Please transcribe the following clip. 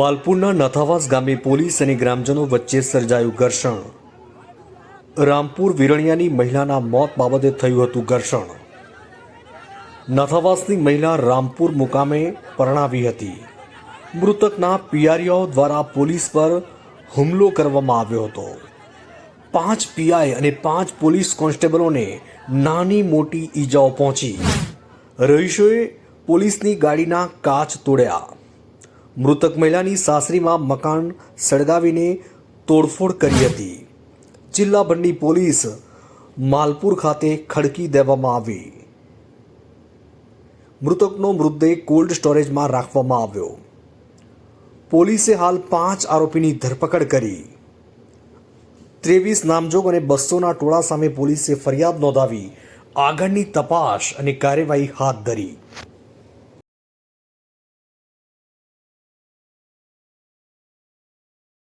માલપુરના નથાવાસ ગામે પોલીસ અને ગ્રામજનો વચ્ચે સર્જાયું ઘર્ષણ. રામપુર વિરણિયાની મહિલાના મોત બાબતે થયું હતું ઘર્ષણ. નથાવાસની મહિલા રામપુર મુકામે પરણાવી હતી. મૃતકના પિયારીઓ દ્વારા પોલીસ પર હુમલો કરવામાં આવ્યો હતો. પાંચ પીઆઈ અને પાંચ પોલીસ કોન્સ્ટેબલોને નાની મોટી ઈજાઓ પહોંચી. રહીશોએ પોલીસની ગાડીના કાચ તોડ્યા. મૃતક મહિલાની સાસરીમાં મકાન સળગાવીને તોડફોડ કરી હતી. જિલ્લાભરની પોલીસ માલપુર ખાતે ખડકી દેવામાં આવી. મૃતકનો મૃતદેહ કોલ્ડ સ્ટોરેજમાં રાખવામાં આવ્યો. પોલીસે હાલ પાંચ આરોપીની ધરપકડ કરી. ત્રેવીસ નામજોગ અને બસોના ટોળા સામે પોલીસે ફરિયાદ નોંધાવી આગળની તપાસ અને કાર્યવાહી હાથ ધરી.